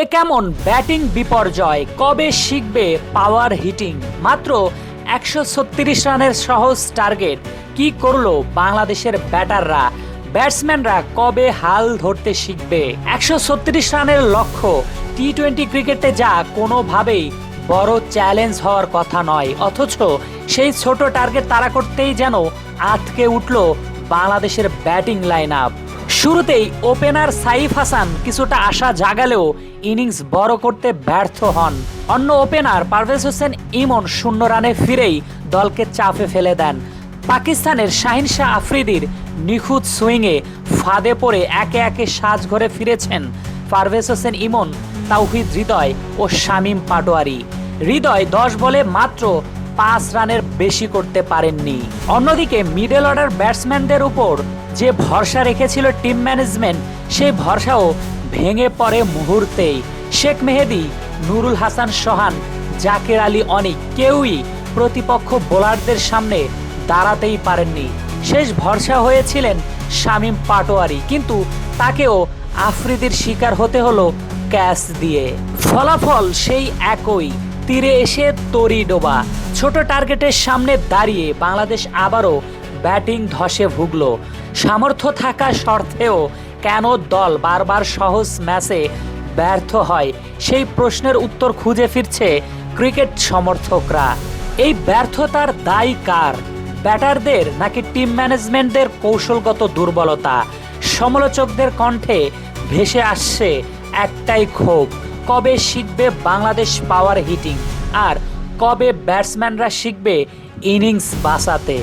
এ কেমন ব্যাটিং বিপর্যয়? কবে শিখবে পাওয়ার হিটিং? মাত্র একশো ছত্রিশ রানের সহজ টার্গেট। কি করল বাংলাদেশের ব্যাটাররা? ব্যাটসম্যানরা কবে হাল ধরতে শিখবে? একশো ছত্রিশ রানের লক্ষ্য। টি টোয়েন্টি ক্রিকেটে যা কোনোভাবেই বড় চ্যালেঞ্জ হওয়ার কথা নয়। অথচ সেই ছোট টার্গেট তারা করতেই যেন আটকে উঠল বাংলাদেশের ব্যাটিং লাইন আপ শুরুতেই ওপেনার সাইফ হাসান কিছুটা আশা জাগালেও ইনিংস বড় করতে ব্যর্থ হন। অন্য ওপেনার পারভেজ হোসেন ইমন শূন্য রানে ফিরেই দলকে চাপে ফেলে দেন। পাকিস্তানের শাহিন শাহ আফ্রিদির নিখুঁত সুইংয়ে ফাঁদে পড়ে একে একে সাজঘরে ফিরেছেন পারভেজ হোসেন ইমন, তাওহিদ হৃদয় ও শামীম পাটোয়ারি। হৃদয় দশ বলে মাত্র পাঁচ রানের বেশি করতে পারেননি। অন্যদিকে মিডল অর্ডার ব্যাটসম্যানদের উপর যে ভরসা রেখেছিল টিম ম্যানেজমেন্ট সেই ভরসাও ভেঙে পড়ে মুহূর্তেই। শেখ মেহেদি, নুরুল হাসান সোহান, জাকের আলী অনিক কেউই প্রতিপক্ষ বোলারদের সামনে দাঁড়াতেই পারেননি। শেষ ভরসা হয়েছিলেন শামীম পাটোয়ারি, কিন্তু তাকেও আফ্রিদির শিকার হতে হলো ক্যাচ দিয়ে। ফলাফল সেই একই, তীরে এসে তরি ডোবা। ছোট টার্গেটের সামনে দাঁড়িয়ে বাংলাদেশ আবারও ব্যাটিং ধসে ভুগল। সামর্থ্য থাকা সত্ত্বেও কেন দল বারবার সহজ ম্যাচে ব্যর্থ হয়? সেই প্রশ্নের উত্তর খুঁজে ফিরছে ক্রিকেট সমর্থকরা। এই ব্যর্থতার দায়ী কার? ব্যাটারদের নাকি টিম ম্যানেজমেন্টদের কৌশলগত দুর্বলতা? সমালোচকদের কণ্ঠে ভেসে আসছে একটাই ক্ষোভ, কবে শিখবে বাংলাদেশ পাওয়ার হিটিং আর কবে ব্যাটসম্যানরা শিখবে ইনিংস বাঁচাতে?